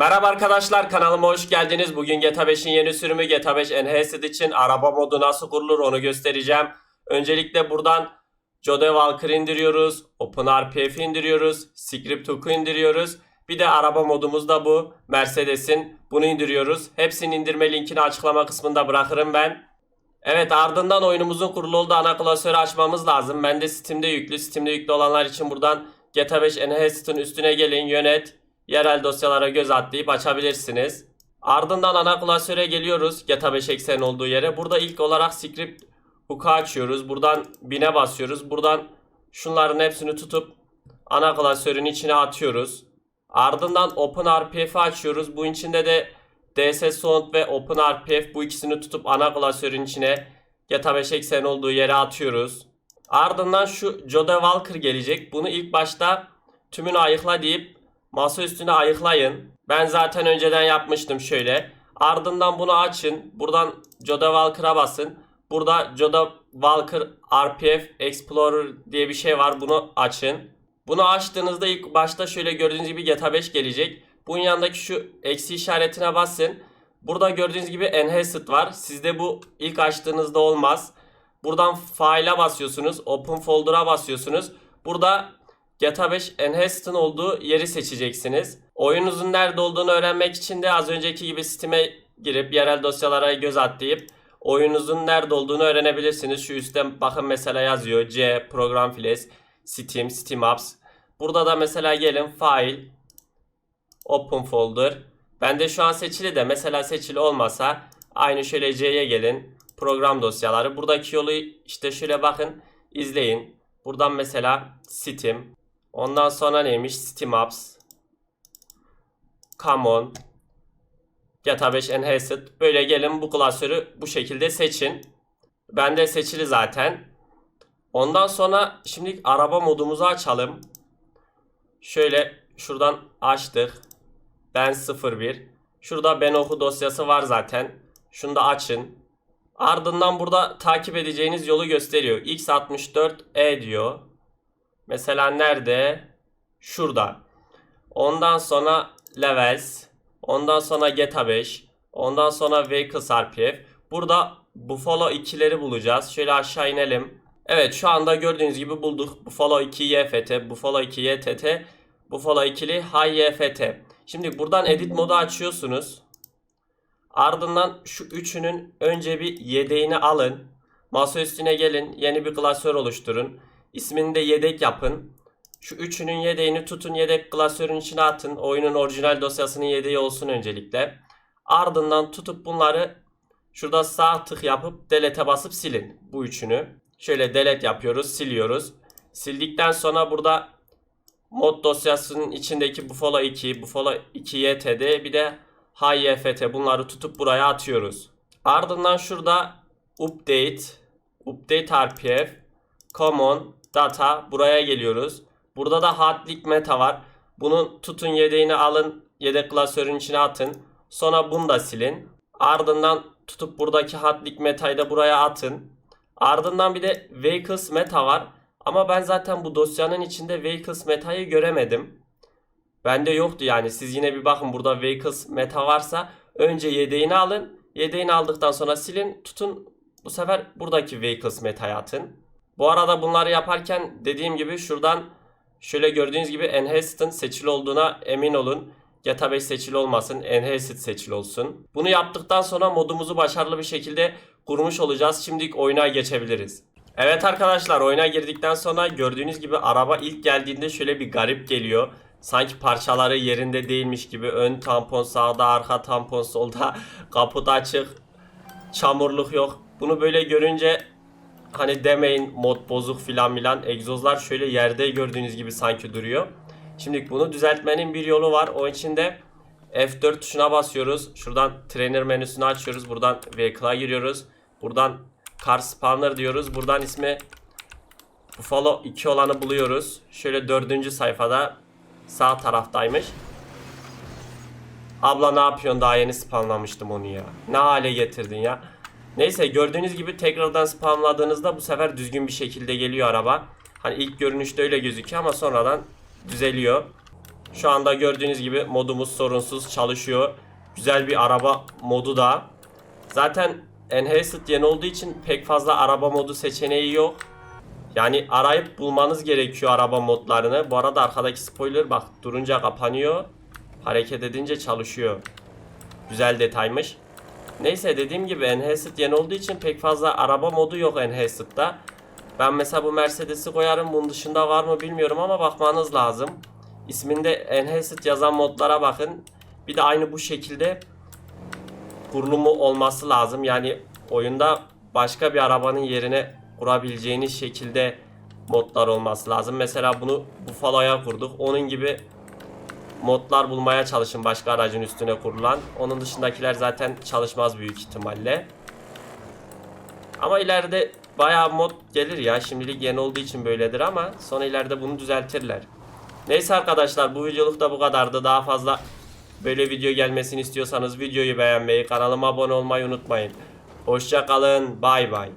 Merhaba arkadaşlar kanalıma hoş geldiniz. Bugün GTA 5'in yeni sürümü GTA 5 Enhanced için araba modu nasıl kurulur onu göstereceğim. Öncelikle buradan Jode Walker indiriyoruz. OpenRPF indiriyoruz. Script Hook'u indiriyoruz. Bir de araba modumuz da bu. Mercedes'in. Bunu indiriyoruz. Hepsinin indirme linkini açıklama kısmında bırakırım ben. Evet ardından oyunumuzun kurulu olduğu ana klasörü açmamız lazım. Ben de Steam'de yüklü. Steam'de yüklü olanlar için buradan GTA 5 Enhanced'ın üstüne gelin yönet. Yerel dosyalara göz atlayıp açabilirsiniz. Ardından ana klasöre geliyoruz. GTA 5 eksen olduğu yere. Burada ilk olarak script hook'u açıyoruz. Buradan bine basıyoruz. Buradan şunların hepsini tutup ana klasörün içine atıyoruz. Ardından OpenRPF'i açıyoruz. Bu içinde de DSS Sound ve OpenRPF bu ikisini tutup ana klasörün içine GTA 5 eksen olduğu yere atıyoruz. Ardından şu Jode Walker gelecek. Bunu ilk başta tümünü ayıkla deyip masa üstüne ayıklayın. Ben zaten önceden yapmıştım şöyle. Ardından bunu açın. Buradan Jode Walker'a basın. Burada Jode Walker RPF Explorer diye bir şey var. Bunu açın. Bunu açtığınızda ilk başta şöyle gördüğünüz gibi GTA 5 gelecek. Bunun yanındaki şu eksi işaretine basın. Burada gördüğünüz gibi Enhanced var. Sizde bu ilk açtığınızda olmaz. Buradan File'a basıyorsunuz. Open Folder'a basıyorsunuz. Burada GTA 5 Enhanced'ın olduğu yeri seçeceksiniz. Oyununuzun nerede olduğunu öğrenmek için de az önceki gibi Steam'e girip yerel dosyalara göz atlayıp oyununuzun nerede olduğunu öğrenebilirsiniz. Şu üstten bakın mesela yazıyor C, Program Files, Steam, Steam Apps. Burada da mesela gelin File, Open Folder. Bende şu an seçili de mesela seçili olmasa aynı şöyle C'ye gelin. Program dosyaları. Buradaki yolu işte şöyle bakın izleyin. Buradan mesela Steam. Ondan sonra neymiş? Steam Apps. Common. GTA 5 Enhanced. Böyle gelin bu klasörü bu şekilde seçin. Bende seçili zaten. Ondan sonra şimdi araba modumuzu açalım. Şöyle şuradan açtık. Ben 01. Şurada ben oku dosyası var zaten. Şunu da açın. Ardından burada takip edeceğiniz yolu gösteriyor. X64E diyor. Mesela nerede? Şurada. Ondan sonra Levels. Ondan sonra GTA 5. Ondan sonra Vehicles RPF. Burada Buffalo 2'leri bulacağız. Şöyle aşağı inelim. Evet şu anda gördüğünüz gibi bulduk. Buffalo 2 YFT, Buffalo 2 YTT, Buffalo 2'li High YFT. Şimdi buradan edit modu açıyorsunuz. Ardından şu üçünün önce bir yedeğini alın. Masa üstüne gelin. Yeni bir klasör oluşturun. İsmini de yedek yapın. Şu üçünün yedeğini tutun yedek klasörün içine atın. Oyunun orijinal dosyasının yedeği olsun öncelikle. Ardından tutup bunları şurada sağ tık yapıp delete'e basıp silin. Bu üçünü. Şöyle delete yapıyoruz, siliyoruz. Sildikten sonra burada mod dosyasının içindeki Buffalo 2, Buffalo 2 YTD bir de HYFT bunları tutup buraya atıyoruz. Ardından şurada update, update RPF, common, data buraya geliyoruz. Burada da hardlink meta var. Bunu tutun yedeğini alın, yedek klasörün içine atın. Sonra bunu da silin. Ardından tutup buradaki hardlink metayı da buraya atın. Ardından bir de vehicles meta var. Ama ben zaten bu dosyanın içinde vehicles metayı göremedim. Bende yoktu yani. Siz yine bir bakın burada vehicles meta varsa önce yedeğini alın. Yedeğini aldıktan sonra silin. Tutun bu sefer buradaki vehicles metayı atın. Bu arada bunları yaparken dediğim gibi şuradan şöyle gördüğünüz gibi Enhanced'ın seçili olduğuna emin olun. GTA 5 seçili olmasın, Enhanced seçili olsun. Bunu yaptıktan sonra modumuzu başarılı bir şekilde kurmuş olacağız. Şimdi oyuna geçebiliriz. Evet arkadaşlar oyuna girdikten sonra gördüğünüz gibi araba ilk geldiğinde şöyle bir garip geliyor. Sanki parçaları yerinde değilmiş gibi ön tampon sağda, arka tampon solda, kaput açık, çamurluk yok. Bunu böyle görünce hani demeyin mod bozuk filan filan egzozlar şöyle yerde gördüğünüz gibi sanki duruyor. Şimdi bunu düzeltmenin bir yolu var. O için de F4 tuşuna basıyoruz. Şuradan trainer menüsünü açıyoruz. Buradan vehicle'a giriyoruz. Buradan car spawner diyoruz. Buradan ismi Buffalo 2 olanı buluyoruz. Şöyle dördüncü sayfada sağ taraftaymış. Abla ne yapıyorsun? Daha yeni spamlamıştım onu ya. Ne hale getirdin ya? Neyse gördüğünüz gibi tekrardan spamladığınızda bu sefer düzgün bir şekilde geliyor araba. Hani ilk görünüşte öyle gözüküyor ama sonradan düzeliyor. Şu anda gördüğünüz gibi modumuz sorunsuz çalışıyor. Güzel bir araba modu da. Zaten Enhanced yeni olduğu için pek fazla araba modu seçeneği yok. Yani arayıp bulmanız gerekiyor araba modlarını. Bu arada arkadaki spoiler bak durunca kapanıyor. Hareket edince çalışıyor. Güzel detaymış. Neyse dediğim gibi Enhanced yeni olduğu için pek fazla araba modu yok Enhanced'da. Ben mesela bu Mercedes'i koyarım. Bunun dışında var mı bilmiyorum ama bakmanız lazım. İsminde Enhanced yazan modlara bakın. Bir de aynı bu şekilde kurulumu olması lazım. Yani oyunda başka bir arabanın yerine kurabileceğiniz şekilde modlar olması lazım. Mesela bunu Buffalo'ya kurduk. Onun gibi modlar bulmaya çalışın başka aracın üstüne kurulan. Onun dışındakiler zaten çalışmaz büyük ihtimalle. Ama ileride bayağı mod gelir ya. Şimdilik yeni olduğu için böyledir ama sonra ileride bunu düzeltirler. Neyse arkadaşlar bu videoluk da bu kadardı. Daha fazla böyle video gelmesini istiyorsanız videoyu beğenmeyi, kanalıma abone olmayı unutmayın. Hoşça kalın. Bay bay.